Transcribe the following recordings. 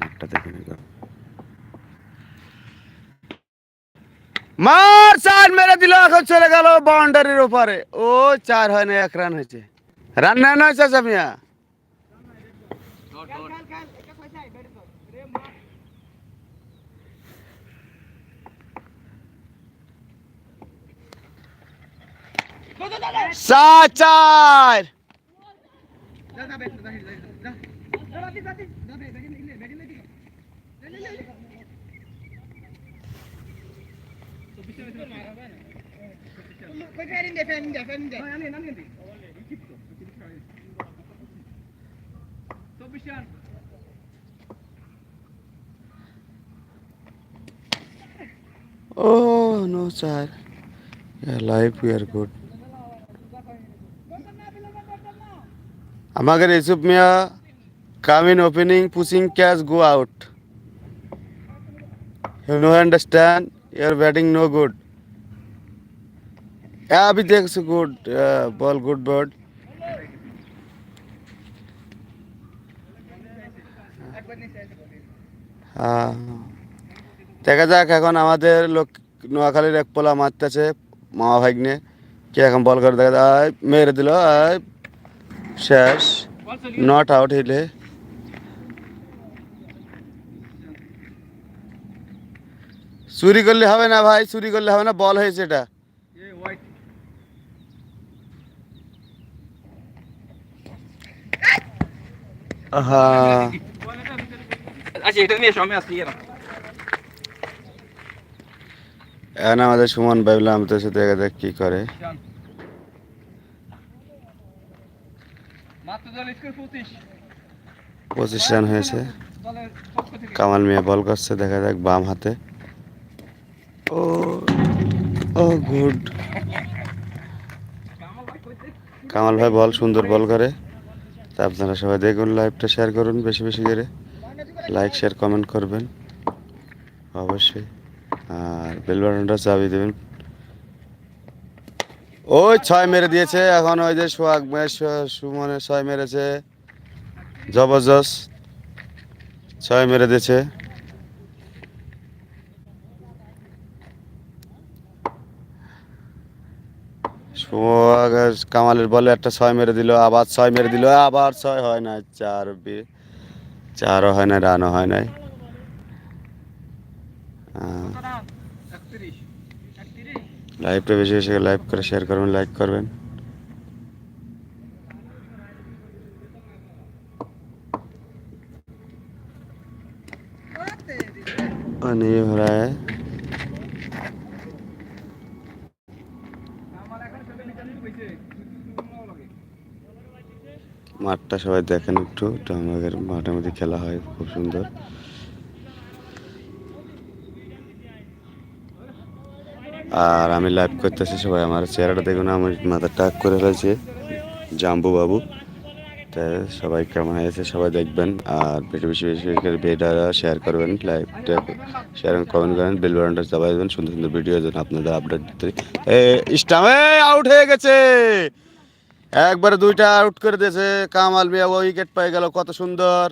মাঠটা দেখে নিল মার চার মেরে দিল এখন চলে গেল বাউন্ডারির ওপারে ও চার হয় না এক রান হয়েছে রান নেয় নয় চাচা মিয়া চার চার Koferinde efendim efendim de. Yani lan geldi. Topuşan. Oh no sir. Yeah, life we are good. Amagar Yusuf Mia, come in opening, pushing cash, go out. You no understand, your batting no good. Yeah, Abhi good ball good uh, ball, দেখা যাক এখন আমাদের লোক নোয়াখালীর এক পোলা মারতেছে মামা ভাগ্নে। এখন বল করে দেখা যায় মেরে দিল শেষ নট আউট হইলে। চুরি করলে হবে না ভাই চুরি করলে হবে না বল হয়েছে এটা। হ্যাঁ আচ্ছা এটা নিয়ে এসো আসছি এখন আমাদের সুমন ভাবলাম আমাদের সাথে দেখা যাক কি করে। পঁচিশ। রান হয়েছে। কামাল মিয়া বল করছে দেখা যাক বাম হাতে। ও ও গুড। কামাল ভাই বল সুন্দর বল করে। তা আপনারা সবাই দেখুন লাইভটা শেয়ার করুন বেশি বেশি করে। লাইক শেয়ার কমেন্ট করবেন। অবশ্যই। আর বেল বাটনটা চাবি দেবেন। ওই ছয় মেরে দিয়েছে। এখন ওই যে সোহাগ সুমনে ছয় মেরেছে। জবরদস্ত। ছয় মেরে দিয়েছে সোহাগ আর কামালের বলে একটা ছয় মেরে দিল আবার ছয় মেরে দিল আবার ছয় হয় না চার বি চারও হয় না রানও হয় নাই একত্রিশ একত্রিশ লাইভটা বেশি বেশি লাইভ করে শেয়ার করবেন লাইক করবেন और नहीं हो रहा है মাঠটা সবাই দেখেন একটু আমাদের মাঠের মধ্যে খেলা হয়, খুব সুন্দর। আর আমি লাইভ করতেছি, সবাই আমার চেহারাটা দেখুন আমার মাথা টাক করে ফেলেছে, জাম্বু বাবু। তাই সবাই কেমন হয়েছে, সবাই দেখবেন, আর বেশি বেশি বেশি করে ভিডিওটা শেয়ার করবেন লাইভটা শেয়ার কমেন্ট করেন বেল বাটনটা চাপাই দেবেন সুন্দর সুন্দর ভিডিও যেন আপনাদের আপডেট দিতে স্টামে আউট হয়ে গেছে! একবারে দুইটা আউট করে দিয়েছে কামাল মিয়া উইকেট পেয়ে গেল কত সুন্দর।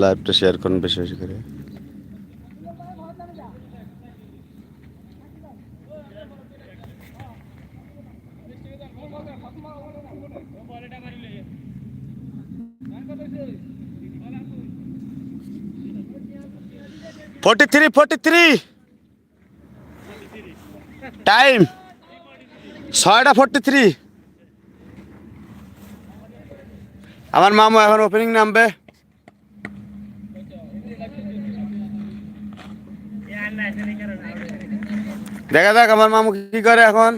লাইভটা শেয়ার করুন বেশি বেশি করে। Forty three forty three time ছয়টা ফোর্টি থ্রি আমার মামু এখন ওপেনিং নামবে। দেখা যাক আমার মামু কি করে এখন।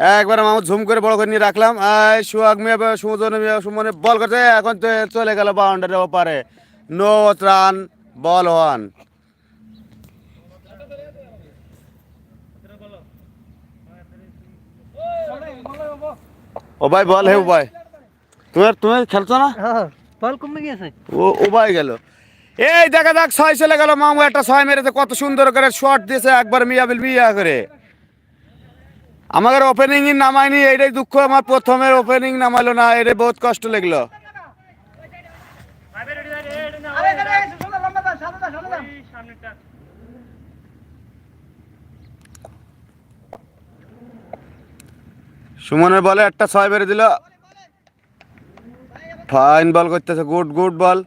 হ্যাঁ, একবার মামু ঝুম করে বড় করে নিয়ে রাখলাম। আর সুহাগ মিয়া সুমন সুমনে বল করছে। এখন তো চলে গেল বাউন্ডারি ওপারে। No run ball one. ও ভাই বল হে ও ভাই। তুমি তুমি খেলছো না? হ্যাঁ, হ্যাঁ। বল কমে গেছে ও ও ভাই গেল। এই দেখা যাক, ছয় চলে গেল মামু, একটা ছয় মেরেছে, কত সুন্দর করে শট দিয়েছে একবার মিয়া বিল, মিয়া করে। আমাদের ওপেনিং নামায়নি, এইটাই দুঃখ, আমার প্রথমের ওপেনিং নামাইলো না, এটাই বহুত কষ্ট লাগল। সুমনের বলে একটা ছয় মেরে দিল। ফাইন বল করতেছে good good ball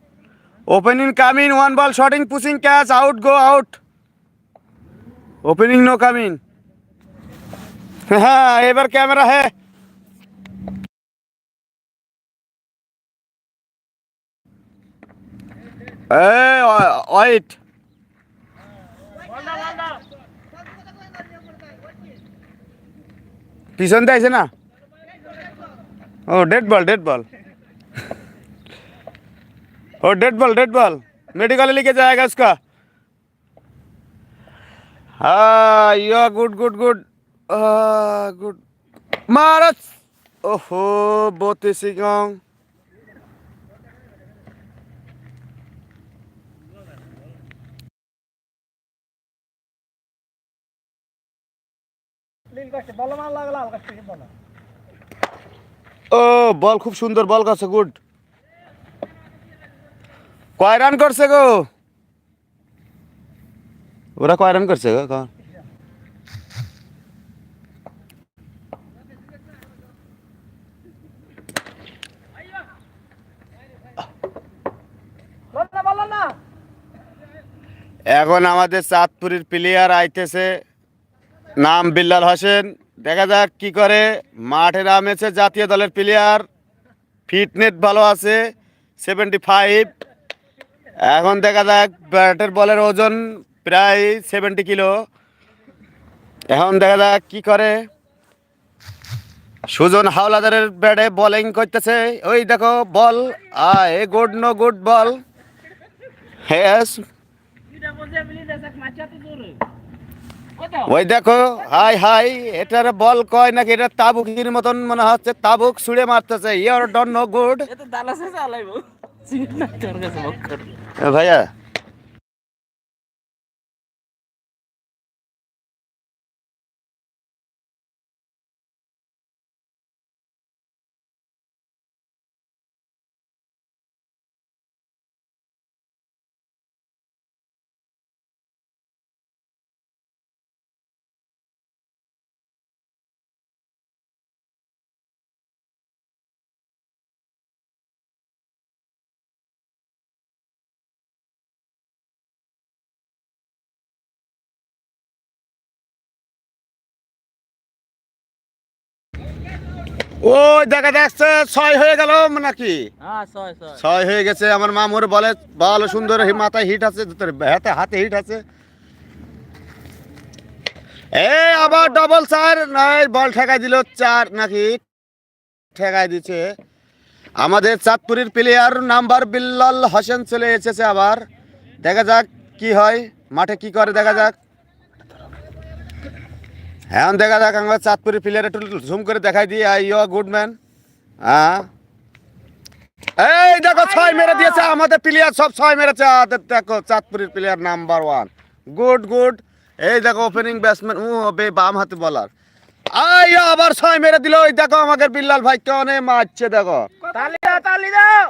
opening coming one ball shooting pushing catch out go out opening no coming হ্যাঁ এবার ক্যামেরা হ্যাঁ এই ওয়াইট পিছন দিয়ে আছে না ও ডেড বল ডেড বল ও dead ball dead ball medical लेके जाएगा उसका हाँ या गुड गुड गुड गुड मारस ओहो बहुत ही सिंगों লীল কাটছে বল মার লাগলো আল কাটছে বল ও বল খুব সুন্দর বল করছে গুড কয় রান করছে গো? ওরা কয় রান করছে গো? কও। বল না বল না এখন আমাদের চাঁদপুরের প্লেয়ার আইতেছে নাম বিল্লাল হোসেন। দেখা যাক কি করে। মাঠে নামেছে জাতীয় দলের প্লেয়ার ফিটনেস ভালো আছে সেভেন্টি ফাইভ এখন দেখা যাক, ব্যাটের বলের ওজন প্রায় সেভেন্টি কিলো। এখন দেখা যাক কি করে। সুজন হাওলাদারের ব্যাটে বোলিং করতেছে। ওই দেখো, বল। আয় গুড নো গুড বল ওই দেখো, হাই হাই, এটার বল কয় নাকি? এটা তাবুকের মতন মনে হচ্ছে। তাবুক ছুঁড়ে মারতেছে। ইয়ার ডন নো গুড ভাইয়া ওই দেখা যাচ্ছে ছয় হয়ে গেল নাকি? হ্যাঁ ছয় হয়ে গেছে আমার মামুর বলে ভালো সুন্দর মাথায় হিট আছে হাতে হাতে হিট আছে। এ আবার ডবল চার নাই বল ঠেকাই দিল চার নাকি? ঠেকাই দিচ্ছে আমাদের চাঁদপুরের প্লেয়ার নাম্বার বিল্লাল হোসেন চলে এসেছে আবার। দেখা যাক কি হয় মাঠে কি করে দেখা যাক। হ্যাঁ দেখা যাক আমার চাঁদপুরের প্লেয়ার একটু জুম করে দেখাই দিই। আই ইউ গুড ম্যান হ্যাঁ এই দেখো ছয় মেরে দিয়েছে আমাদের প্লেয়ার সব ছয় মেরেছে। দেখো চাঁদপুরের player number one good good এই দেখো ওপেনিং ব্যাটসম্যান ও বে বাম হাতে বলার আই আবার ছয় মেরে দিল। ওই দেখো আমাদের বিল্লাল ভাই অনেক মারছে দেখো। তালি দাও তালি দাও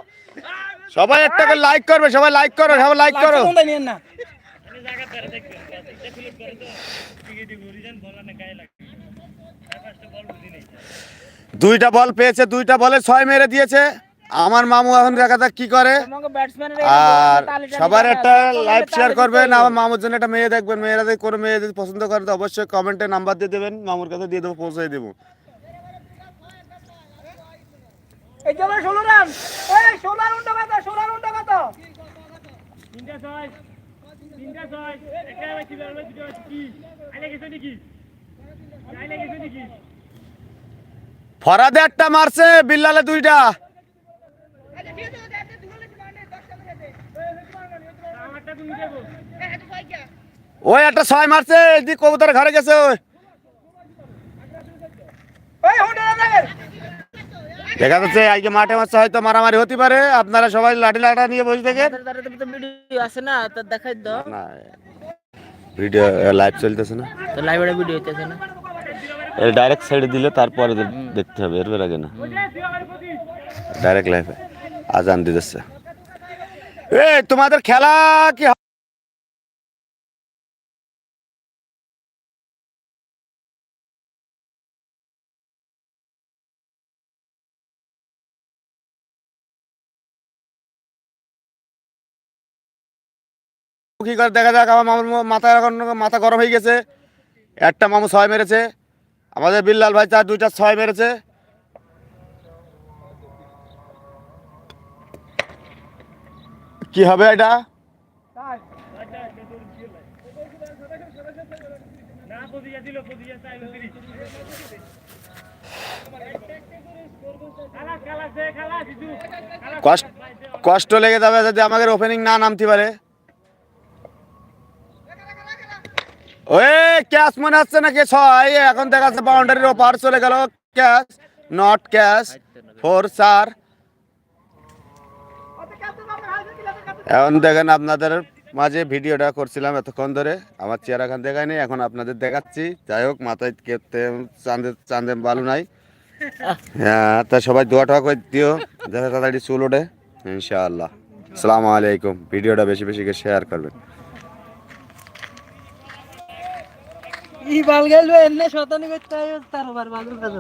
সবাই একটা করে লাইক করবে সবাই লাইক করো সবাই লাইক করো দুইটা বল পেয়েছে দুইটা বলে ছয় মেরে দিয়েছে। আমার মামু এখন দেখা যাক কি করে। আর সবার একটা লাইভ শেয়ার করবেন। আমার মামুর জন্য একটা মেয়ে দেখবেন মেয়েরা যদি কোনো মেয়ে যদি পছন্দ করে তো অবশ্যই কমেন্টে নাম্বার দিয়ে দেবেন। মামুর কাছে দিয়ে দেবো পৌঁছে দেবো। উন্ড ষোলো রান উন্ড কত? তিনটা ছয় একটা কি বেরোবে দুটো কি? আইলে গেছে নাকি? আইলে গেছে নাকি? ফরাদে একটা মারছে বিল্লালে দুইটা। দেবো। ওই একটা ছয় মারছে এদিক কবুতর ঘরে গেছে ওই। হুন্ডা দেখা যাচ্ছে আজকে মাঠে মাঠে হয়তো মারামারি হতে পারে। আপনারা সবাই লাঠি লাঠা নিয়ে বসে থাকেন ভিডিও আছে না তো দেখাই দাও। না ভিডিও লাইভ চলতেছে না। তো লাইভে ভিডিও হইতেছে না। এর ডাইরেক্ট সাইডে দিলে তারপরে দেখতে হবে এর আগে না। ডাইরেক্ট লাইভে আজান দিতেছে। এ তোমাদের খেলা কি কি করে? দেখা যাক, আমার মামুর মাথা এখন মাথা গরম হয়ে গেছে। একটা মামু ছয় মেরেছে। আমাদের বিল্লাল ভাই চার, দুইটা ছয় মেরেছে। কি হবে এটা? কষ্ট লেগে যাবে যদি আমাদের ওপেনিং না নামতে পারে। ওই ক্যাশ মনে হচ্ছে না কে ছয়, এখন দেখা যাচ্ছে বাউন্ডারির ওপার চলে গেল। ক্যাশ নট ক্যাশ ফোর চার। এখন দেখেন আপনাদের মাঝে ভিডিওটা করছিলাম এতক্ষণ ধরে। আমার চেহারা খান দেখায়নি এখন আপনাদের দেখাচ্ছি। যাই হোক, মাথায় কেটে চাঁদে চাঁদে বালু নাই। হ্যাঁ তা সবাই দোয়া টোয়া করে দিও, যাতে তাড়াতাড়ি চুল ওঠে। ইনশাআল্লাহ। আসসালামু আলাইকুম। ভিডিওটা বেশি বেশি করে শেয়ার করবেন। ই বাল গেল এনে শতানি করতে তার কাজ